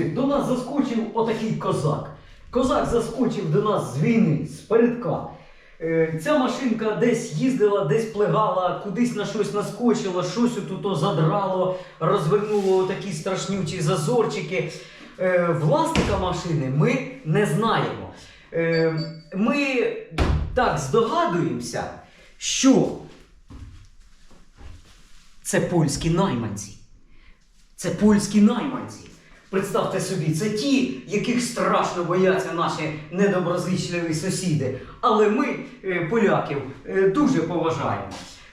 Друзі, до нас заскочив отакий козак. Козак заскочив до нас з війни, з передка. Е, Ця машинка десь їздила, десь плегала, кудись на щось наскочила, щось тут задрало, розвернуло такі страшнючі зазорчики. Е, Власника машини ми не знаємо. Е, Ми так здогадуємося, що це польські найманці. Це польські найманці. Представте собі, це ті, яких страшно бояться наші недоброзичливі сусіди. Але ми, е, поляків, е, дуже поважаємо.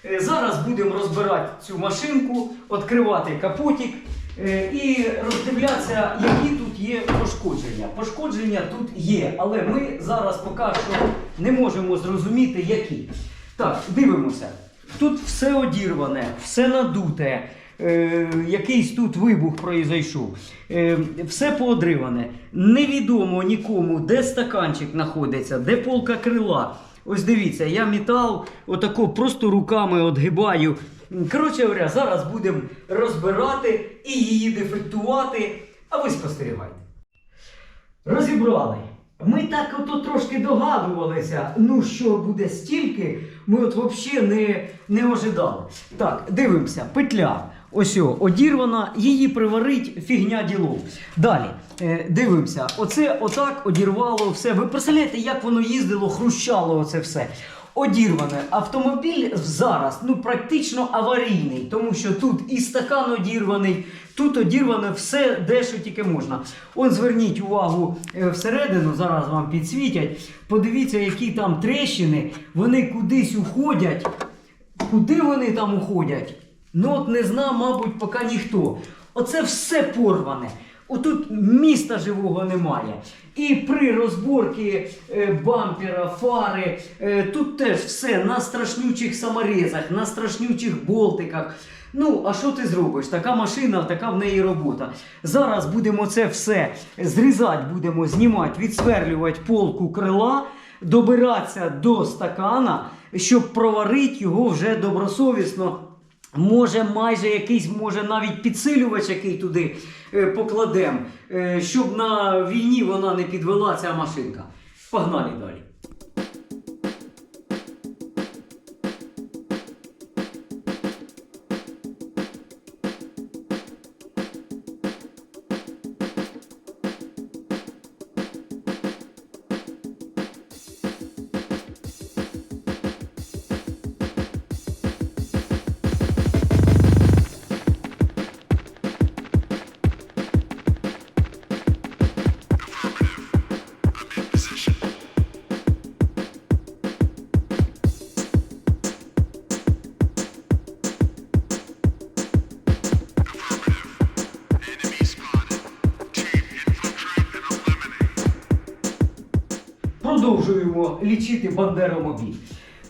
Е, Зараз будемо розбирати цю машинку, відкривати капотик і роздивлятися, які тут є пошкодження. Пошкодження тут є, але ми зараз поки що не можемо зрозуміти, які. Так, дивимося. Тут все одірване, все надуте. Е, якийсь тут вибух произойшов. Е, все поодриване. Невідомо нікому, де стаканчик знаходиться, де полка крила. Ось дивіться, я метал отако просто руками отгибаю. Коротше говоря, зараз будемо розбирати і її дефектувати, а ви спостерігайте. Розібрали. Ми так ото трошки догадувалися, ну що буде стільки, ми от взагалі не, не ожидали. Так, дивимося, петля. Ось одірвана, її приварить фігня ділов. Далі, е, дивимося, оце отак одірвало все. Ви представляєте, як воно їздило, хрущало оце все. Одірване. Автомобіль зараз ну практично аварійний, тому що тут і стакан одірваний, тут одірване все, де що тільки можна. Он зверніть увагу е, всередину, зараз вам підсвітять. Подивіться, які там трещини, вони кудись уходять. Куди вони там уходять? Ну от не знав, мабуть, поки ніхто. Оце все порване. Отут міста живого немає. І при розборці е, бампера, фари, е, тут теж все на страшнючих саморезах, на страшнючих болтиках. Ну, а що ти зробиш? Така машина, така в неї робота. Зараз будемо це все зрізати, будемо знімати, відсверлювати полку крила, добиратися до стакана, щоб проварити його вже добросовісно. Може, майже якийсь, може навіть підсилювач, який туди е, покладемо, е, щоб на війні вона не підвела ця машинка. Погнали далі. Продовжуємо лічити бандеромобіль.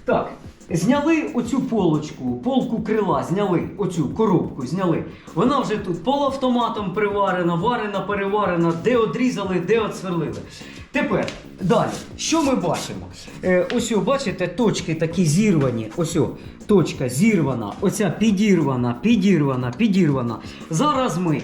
Так, зняли оцю полочку, полку крила, зняли оцю коробку, зняли. Вона вже тут полуавтоматом приварена, варена, переварена, де одрізали, де отсверлили. Тепер далі, що ми бачимо? Е, ось, бачите, точки такі зірвані. Ось, точка зірвана, оця підірвана, підірвана, підірвана. Зараз ми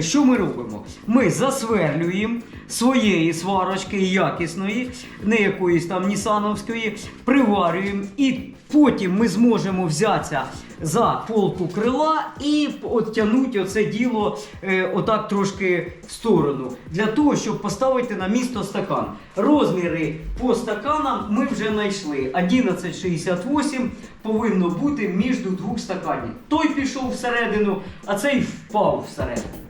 що ми робимо? Ми засверлюємо своєї сварочки якісної, не якоїсь там нісановської, приварюємо і потім ми зможемо взятися за полку крила і оттягнути оце діло е, отак трошки в сторону. Для того, щоб поставити на місто стакан. Розміри по стаканам ми вже знайшли. 11,68 повинно бути між двох стаканів. Той пішов всередину, а цей впав всередину.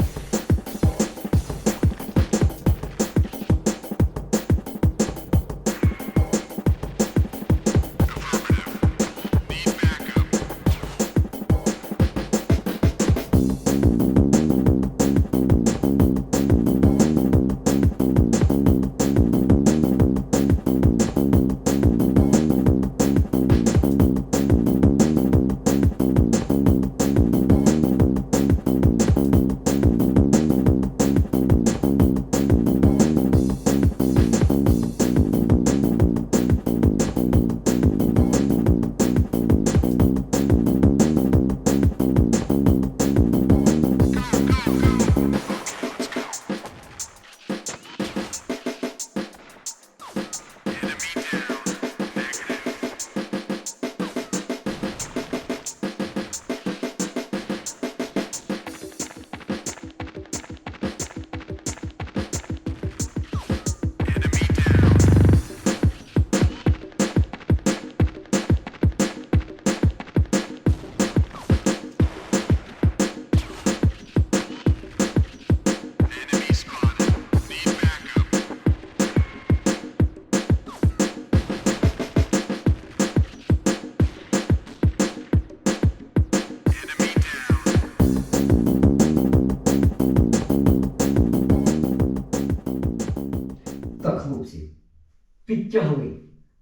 Підтягли.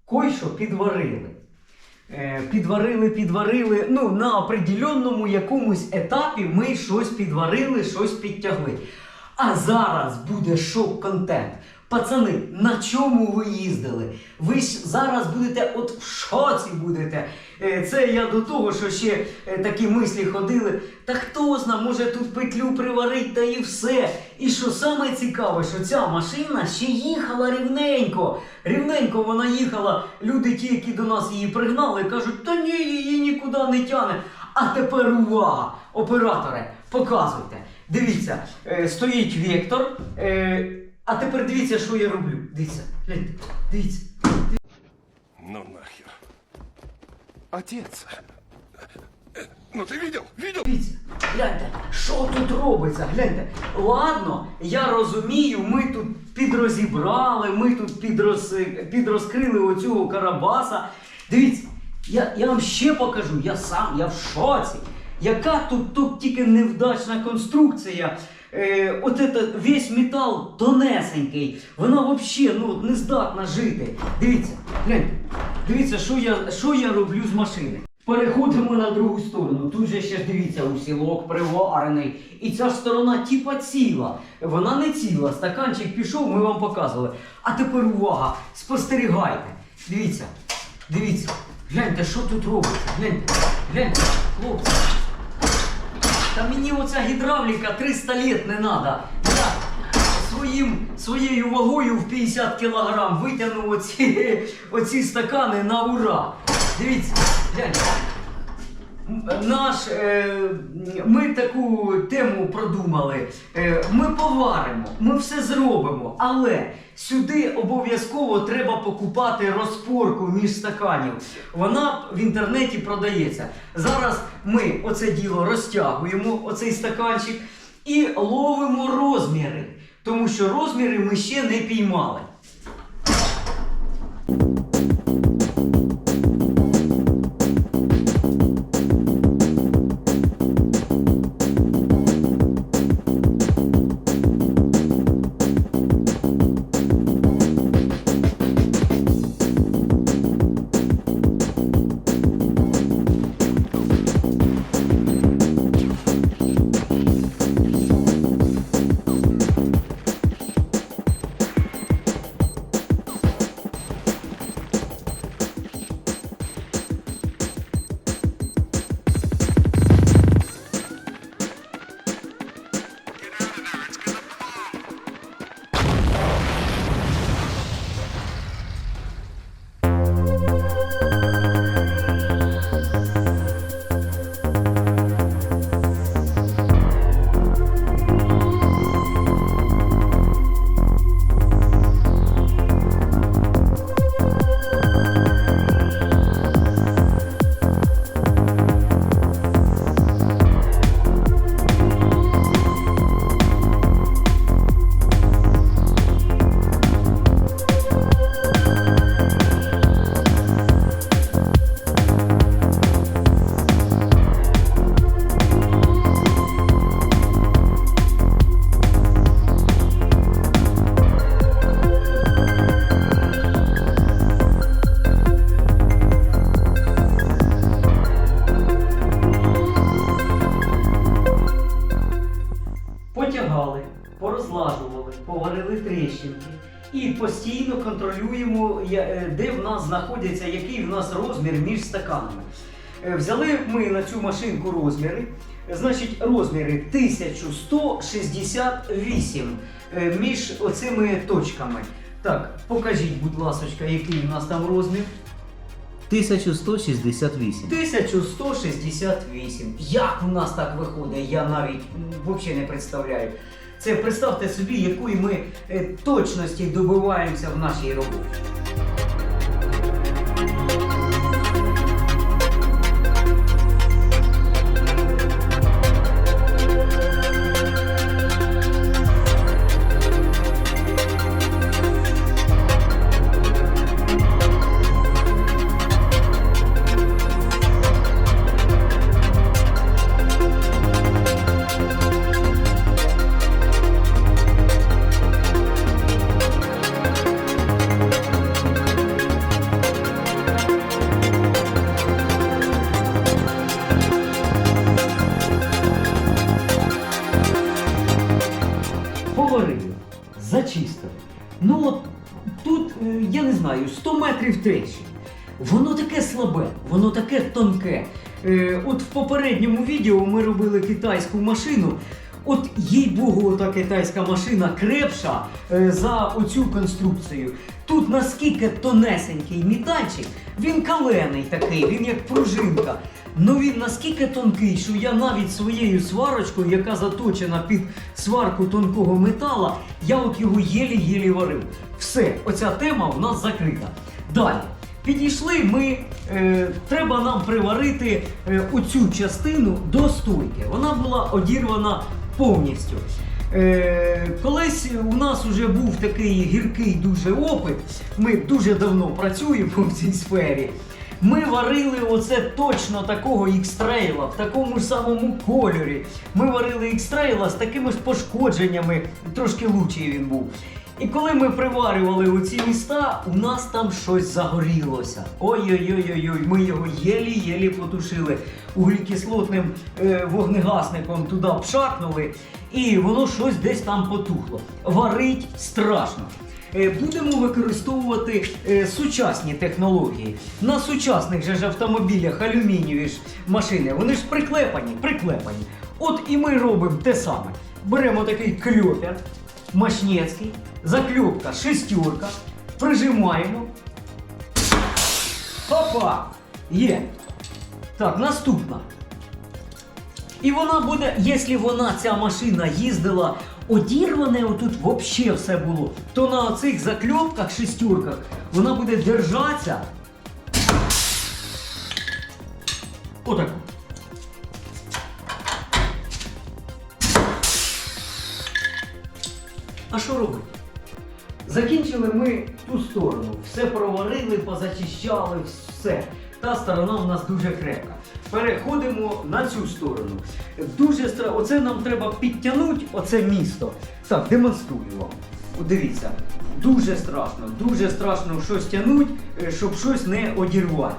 Кой-що підварили. Е, Підварили, підварили. Ну, на определенному якомусь етапі ми щось підварили, щось підтягли. А зараз буде шок-контент. Пацани, на чому ви їздили? Ви ж зараз будете от в шоці будете. Е, Це я до того, що ще е, такі мислі ходили. Та хто зна, може тут петлю приварить та і все. І що саме цікаве, що ця машина ще їхала рівненько. Рівненько вона їхала. Люди, ті, які до нас її пригнали, кажуть, та ні, її нікуди не тяне. А тепер увага, оператори, показуйте. Дивіться, е, стоїть вектор. А тепер дивіться, що я роблю. Дивіться, гляньте, дивіться. Ну нахер. Отец. Ну ты видел? Видел? Дивіться, гляньте, що тут робиться? Гляньте. Ладно, я розумію, ми тут підрозібрали, ми тут підроз, підрозкрили оцього карабаса. Дивіться, я, я вам ще покажу, я сам, я в шоці. Яка тут, тут тільки невдачна конструкція. Е, это, весь метал тонесенький, вона взагалі ну, не здатна жити. Дивіться, гляньте, дивіться, що я, що я роблю з машини. Переходимо на другу сторону. Тут же ще ж дивіться, усілок приварений. І ця сторона типа ціла. Вона не ціла. Стаканчик пішов, ми вам показували. А тепер увага! Спостерігайте. Дивіться, дивіться. Гляньте, що тут робиться. Гляньте, гляньте, хлопці. Та мені оця гідравліка 300 літ не треба. Я своїм, своєю вагою в 50 кілограм витягнув оці, оці стакани на ура. Дивіться, гляньте. Наш, е, ми таку тему продумали. Е, ми поваримо, ми все зробимо, але сюди обов'язково треба покупати розпорку між стаканів. Вона в інтернеті продається. Зараз ми оце діло розтягуємо, оцей стаканчик, і ловимо розміри, тому що розміри ми ще не піймали. Знаходиться, який в нас розмір між стаканами. Е, Взяли ми на цю машинку розміри. Значить, розміри 1168 е, між оцими точками. Так, покажіть, будь ласка, який у нас там розмір. 1168. 1168. Як у нас так виходить, я навіть взагалі не представляю. Це представте собі, якої ми е, точності добиваємося в нашій роботі. Трещин. Воно таке слабе, воно таке тонке. Е, от в попередньому відео ми робили китайську машину. От їй богу, ота китайська машина крепша е, за оцю конструкцію. Тут наскільки тонесенький метальчик, він калений такий, він як пружинка. Ну він наскільки тонкий, що я навіть своєю сварочкою, яка заточена під сварку тонкого метала, я от його єлі-єлі варив. Все, оця тема у нас закрита. Далі. Підійшли ми, е, треба нам приварити е, оцю частину до стойки. Вона була одірвана повністю. Е, колись у нас вже був такий гіркий дуже опит. Ми дуже давно працюємо в цій сфері. Ми варили оце точно такого ікстрейла в такому ж самому кольорі. Ми варили ікстрейла з такими ж пошкодженнями, трошки лучший він був. І коли ми приварювали оці міста, у нас там щось загорілося. Ой-ой-ой, ми його єлі-єлі потушили. Углекислотним е, вогнегасником туди пшакнули, і воно щось десь там потухло. Варить страшно. Е, Будемо використовувати е, сучасні технології. На сучасних же ж автомобілях алюмінієві ж машини, вони ж приклепані, приклепані. От і ми робимо те саме. Беремо такий кльопер, машнецький, закльопка шестерка, прижимаємо. Опа! Є. Так, наступна. І вона буде, якщо вона, ця машина їздила одірване, отут взагалі все було, то на цих закльопках, шестерках, вона буде держатися. Отак. А що робити? Закінчили ми ту сторону, все проварили, позачищали, все. Та сторона у нас дуже крепка. Переходимо на цю сторону. Дуже стра- Оце нам треба підтягнути, оце місто. Так, демонструю вам. Дивіться, дуже страшно, дуже страшно щось тягнути, е, щоб щось не одірвати.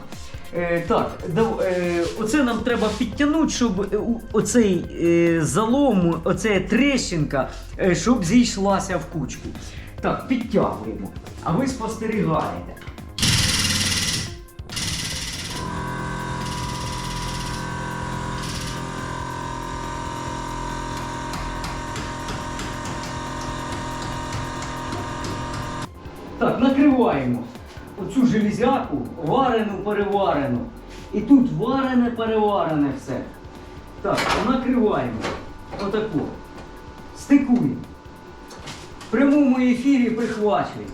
Е, так, дав- е, оце нам треба підтягнути, щоб оцей е, залом, оця трещинка, е, щоб зійшлася в кучку. Так, підтягуємо. А ви спостерігаєте. Так, накриваємо оцю железяку, варену, переварену. І тут варене, переварене все. Так, накриваємо. Отаку. Стикуємо. В прямому ефірі прихвачуємо.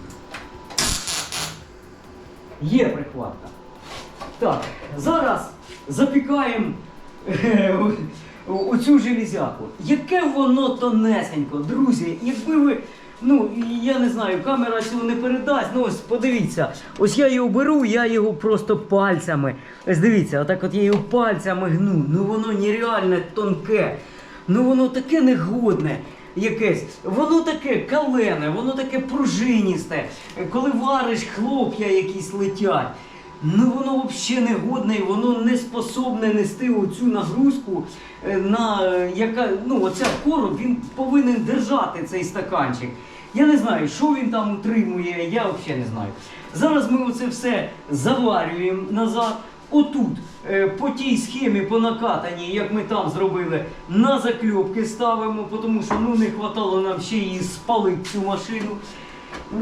Є прихватка. Так, зараз запікаємо е, оцю железяку. Яке воно тонесенько, друзі, якби ви. Ну, я не знаю, камера цього не передасть. Ну ось подивіться, ось я його беру, я його просто пальцями. Ось дивіться, отак от я його пальцями гну. Ну воно нереально тонке. Ну воно таке негодне якесь. Воно таке калене, воно таке пружиністе. Коли вариш, хлоп'я якісь летять. Ну воно взагалі негодне і воно не способне нести оцю нагрузку, е, на яка ну оця короб він повинен держати цей стаканчик. Я не знаю, що він там утримує, я взагалі не знаю. Зараз ми оце все заварюємо назад. Отут, е, по тій схемі по накатанні, як ми там зробили, на закльопки ставимо, тому що ну, не вистачало нам ще її спалити цю машину.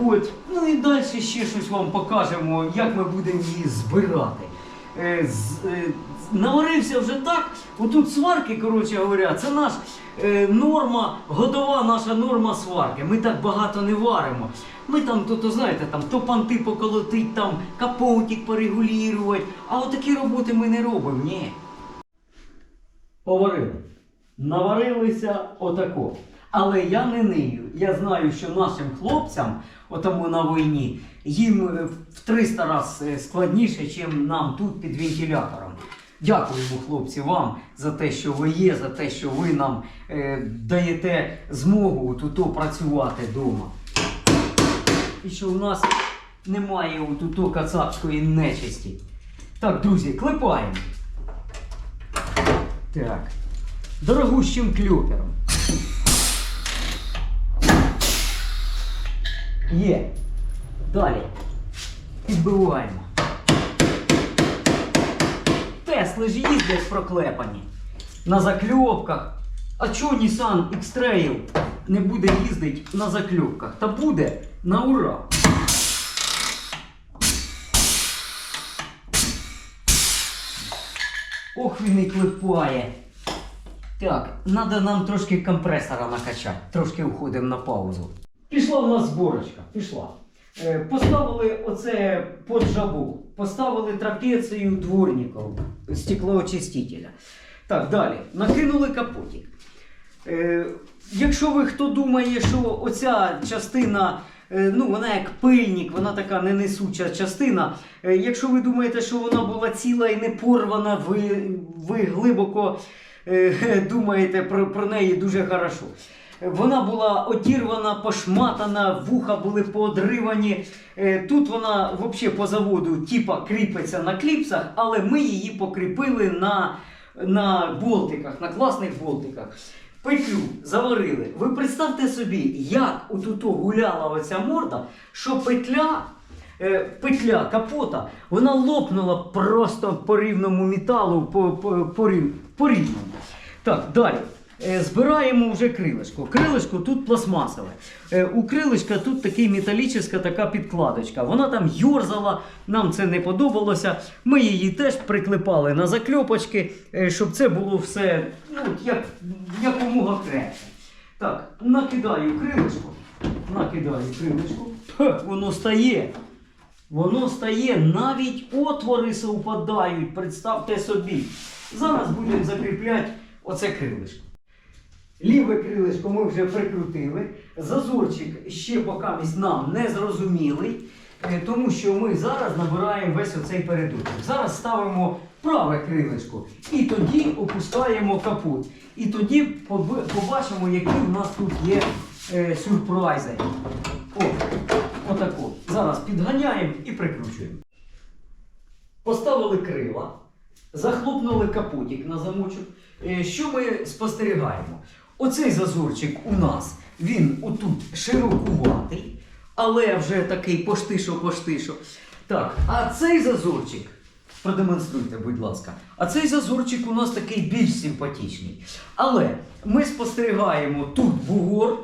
От. Ну і далі ще щось вам покажемо, як ми будемо її збирати. Е, з- е, наварився вже так. Отут сварки, коротше говоря, це наш е, норма, годова наша норма сварки. Ми так багато не варимо. Ми там, то, то знаєте, там то панти поколотить, там капотик порегулювати. А отакі роботи ми не робимо. Ні. Поварили. Наварилися отако. Але я не нию. Я знаю, що нашим хлопцям, отому на війні, їм е, в 300 разів складніше, ніж нам тут під вентилятором. Дякуємо, хлопці, вам за те, що ви є, за те, що ви нам е, даєте змогу тут працювати вдома. І що у нас немає тут кацапської нечисті. Так, друзі, клепаємо. Так. Дорогущим клюпером. Є. Далі. Підбиваємо. Тесли ж їздять проклепані. На закльопках. А чого Nissan X-Trail не буде їздити на закльопках? Та буде на ура. Ох, він і клепає. Так, треба нам трошки компресора накачати. Трошки уходимо на паузу. Пішла в нас зборочка. Пішла. Е, Поставили оце под жабу. Поставили трапецію дворників стеклоочистителя. Так, далі. Накинули капотик. Е, якщо ви хто думає, що оця частина, е, ну вона як пильник, вона така не несуча частина. Якщо ви думаєте, що вона була ціла і не порвана, ви, ви глибоко думаєте про, про неї дуже хорошо. Вона була одірвана, пошматана, вуха були поодривані. Е, Тут вона взагалі по заводу типа кріпиться на кліпсах, але ми її покріпили на, на болтиках, на класних болтиках. Петлю заварили. Ви представте собі, як отуто гуляла оця морда, що петля, е, петля капота, вона лопнула просто по рівному металу, по, по, по, по рівному. Так, далі. Е, Збираємо вже крилишко. Крилишко тут пластмасове. Е, У крилишка тут такий металічна така підкладочка. Вона там йорзала, нам це не подобалося. Ми її теж приклепали на закльопочки, е, щоб це було все ну, як, якомога крепше. Так, накидаю крилишко. Накидаю крилишко. Воно стає. Воно стає, навіть отвори совпадають, представте собі. Зараз будемо закріпляти оце крилишко. Ліве крилишко ми вже прикрутили. Зазорчик ще поки нам не зрозумілий, е, тому що ми зараз набираємо весь оцей передок. Зараз ставимо праве крилишко і тоді опускаємо капот. І тоді побачимо, які в нас тут є е, сюрпризи. О, отако. Зараз підганяємо і прикручуємо. Поставили крила, захлопнули капотик на замочок. Е, Що ми спостерігаємо? Оцей зазорчик у нас, він отут широкуватий, але вже такий поштишо-поштишо. Так, а цей зазорчик, продемонструйте, будь ласка, а цей зазорчик у нас такий більш симпатичний. Але ми спостерігаємо тут бугор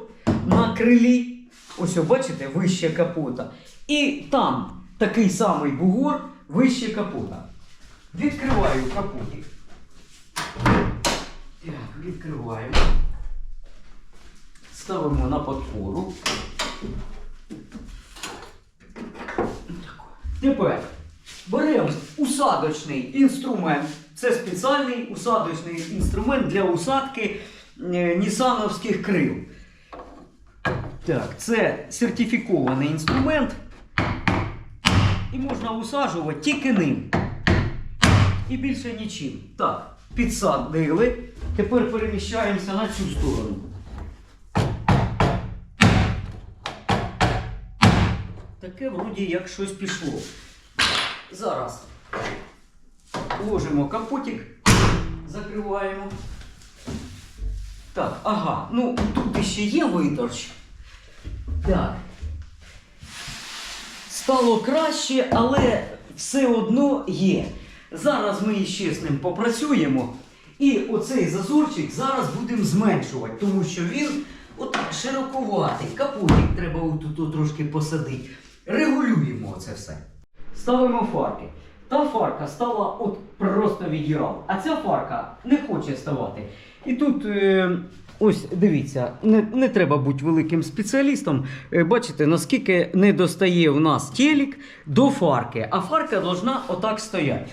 на крилі, ось, бачите, вище капота. І там такий самий бугор вище капота. Відкриваю капотик. Так, відкриваємо. Ставимо на подпору. Тепер беремо усадочний інструмент. Це спеціальний усадочний інструмент для усадки е, нісановських крил. Так, це сертифікований інструмент. І можна усаджувати тільки ним. І більше нічим. Так, підсадили. Тепер переміщаємося на цю сторону. Таке вроді як щось пішло. Зараз ложимо капотик, закриваємо. Так, ага, ну тут ще є виторч. Так. Стало краще, але все одно є. Зараз ми ще з ним попрацюємо. І оцей зазорчик зараз будемо зменшувати, тому що він от широкуватий. Капотик треба отут трошки посадити. Регулюємо це все. Ставимо фарки. Та фарка стала от просто відірал, а ця фарка не хоче ставати. І тут е, ось дивіться, не, не треба бути великим спеціалістом. Е, бачите, наскільки не достає в нас телік до фарки, а фарка должна отак стояти.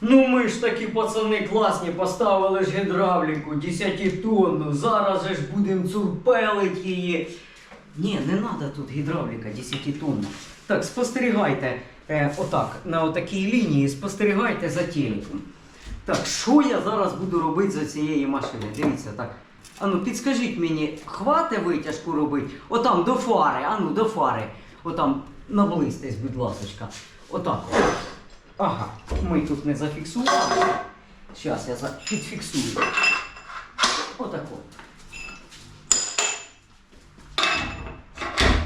Ну ми ж такі пацани класні, поставили ж гідравліку 10 тонну, зараз же ж будемо цурпелить її. Ні, не треба тут гідравліка 10 тонна. Так, спостерігайте е, отак, на отакій лінії, спостерігайте за телеком. Так, що я зараз буду робити за цієї машини? Дивіться так. Ану, підскажіть мені, хвате витяжку робити? Отам до фари, ану, до фари. Отам наблизьтесь, будь ласочка. Отак. Ага, ми тут не зафіксували. Зараз я за- підфіксую. Отако.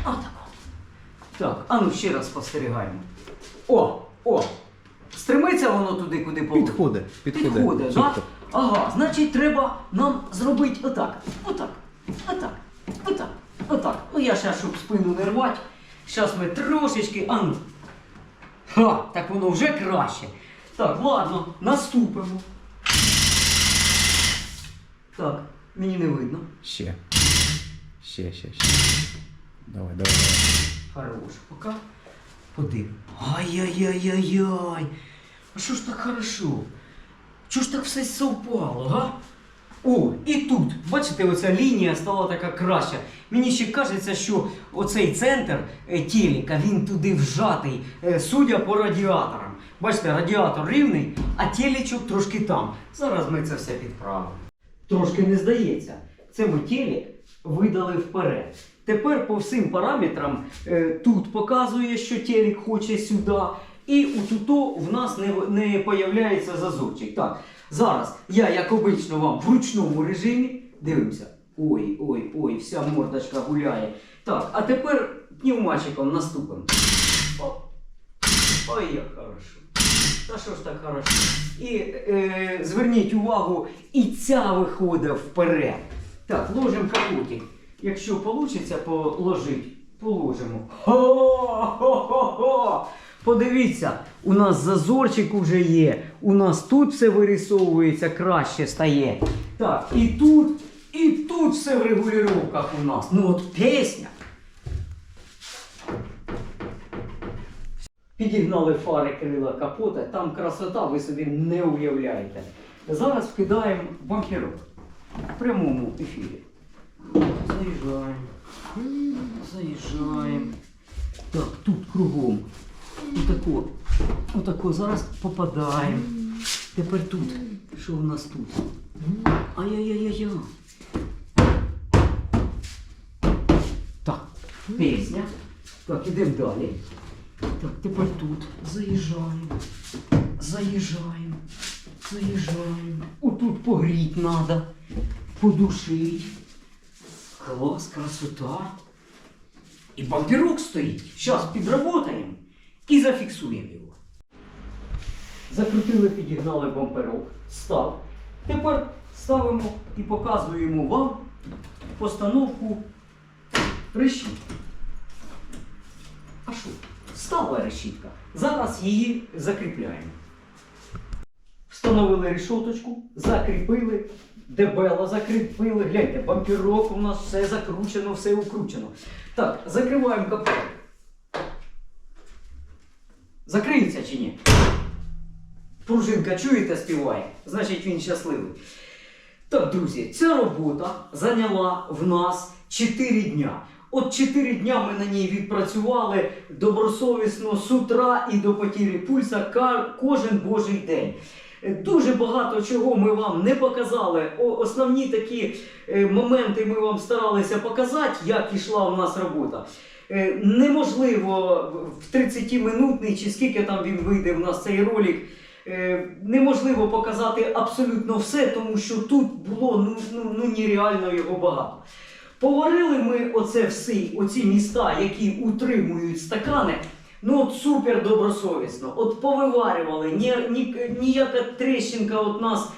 Отако. Так, а ну ще раз спостерігаємо. О, о! Стримиться воно туди, куди положено? Підходить, підходить. Підходить, Чітко. так? Ага, значить треба нам зробити отак. Отак. Отак. Отак. Отак. Ну я ще, щоб спину не рвати. Зараз ми трошечки. А ну. Ха, так воно вже краще. Так, ладно, наступимо. Так, мені не видно. Ще. Ще, ще, ще. Давай, давай, давай. Хорош, пока. Подив. Ай-яй-яй-яй-яй. А що ж так хорошо? Чого ж так все совпало, га? О, і тут, бачите, оця лінія стала така краща. Мені ще кажеться, що оцей центр е, телека, він туди вжатий, е, судя по радіаторам. Бачите, радіатор рівний, а телечок трошки там. Зараз ми це все підправимо. Трошки не здається. Це ми телек видали вперед. Тепер по всім параметрам е, тут показує, що телек хоче сюди. І отуто в нас не, не появляється зазорчик. Так, зараз я, як обично, вам в ручному режимі дивимося. Ой, ой, ой, вся мордочка гуляє. Так, а тепер пневматчиком наступимо. Ой, як хорошо. Та що ж так хорошо? І е, зверніть увагу, і ця виходить вперед. Так, ложимо капотик. Якщо вийде положити, положимо. Хо-хо-хо-хо! Подивіться, у нас зазорчик уже є. У нас тут все вирисовується, краще стає. Так, і тут, і тут все в регулюваннях у нас. Ну от пісня. Підігнали фари крила капота, там красота, ви собі не уявляєте. Зараз вкидаємо бамперок в прямому ефірі. Заїжджаємо. Заїжджаємо. Так, тут кругом. Отако. Отако. Зараз попадаємо. Тепер тут. Що в нас тут? Ай-яй-яй-яй. Так, пісня. Так, ідемо далі. Так, тепер тут. Заїжджаємо. Заїжджаємо. Заїжджаємо. Отут погріть треба. Подушить. Клас, красота. І бамперок стоїть. Зараз підработаємо і зафіксуємо його. Закрутили, підігнали бамперок, став. Тепер ставимо і показуємо вам постановку решітки. А що? Стала решітка. Зараз її закріпляємо. Встановили решоточку, закріпили, дебело закріпили. Гляньте, бамперок у нас все закручено, все укручено. Так, закриваємо капот. Закриється чи ні? Пружинка чуєте, співає? Значить він щасливий. Так, друзі, ця робота зайняла в нас 4 дня. От 4 дня ми на ній відпрацювали добросовісно з утра і до потірі пульса кожен божий день. Е, Дуже багато чого ми вам не показали. Основні такі е, моменти ми вам старалися показати, як ішла у нас робота. Е, Неможливо в 30-минутний чи скільки там він вийде в нас цей ролик. Неможливо показати абсолютно все, тому що тут було ну, ну, ну нереально його багато. Поварили ми оце всі, оці міста, які утримують стакани. Ну от супер добросовісно. От повиварювали, ні, ні, ніяка тріщинка от нас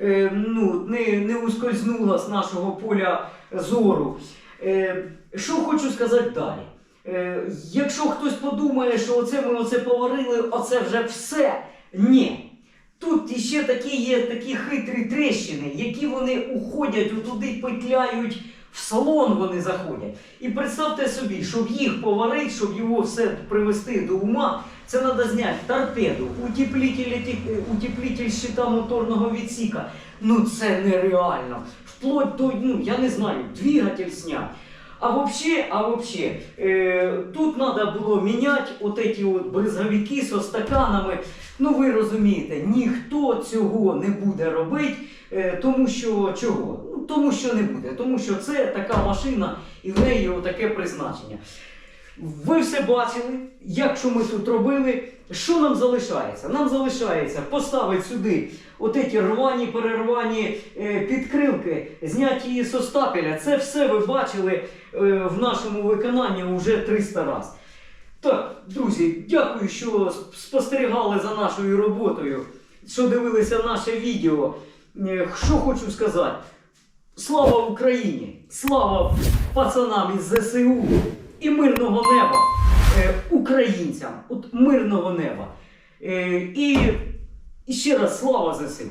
е, ну, не, не ускользнула з нашого поля зору. Е, що хочу сказати далі. Е, якщо хтось подумає, що оце ми оце поварили, оце вже все. Ні. Тут іще такі є такі хитрі тріщини, які вони уходять отуди, петляють, в салон вони заходять. І представте собі, щоб їх поварити, щоб його все привести до ума, це треба зняти торпеду, утеплитель, утеплитель щита моторного відсіка. Ну це нереально. Вплоть до, ну я не знаю, двигатель зняти. А вообще, а вообще, е, тут треба було міняти от эти от бризговики со стаканами. Ну ви розумієте, ніхто цього не буде робити, е, тому що чого? Ну, тому що не буде, тому що це така машина і в неї таке призначення. Ви все бачили, як що ми тут робили. Що нам залишається? Нам залишається поставити сюди от рвані, перервані е, підкрилки, зняті її со стапеля. Це все ви бачили е, в нашому виконанні вже 300 разів. Так, друзі, дякую, що спостерігали за нашою роботою, що дивилися наше відео. Е, Що хочу сказати. Слава Україні! Слава пацанам із ЗСУ і мирного неба е, українцям! От мирного неба. Е, і, і ще раз слава ЗСУ!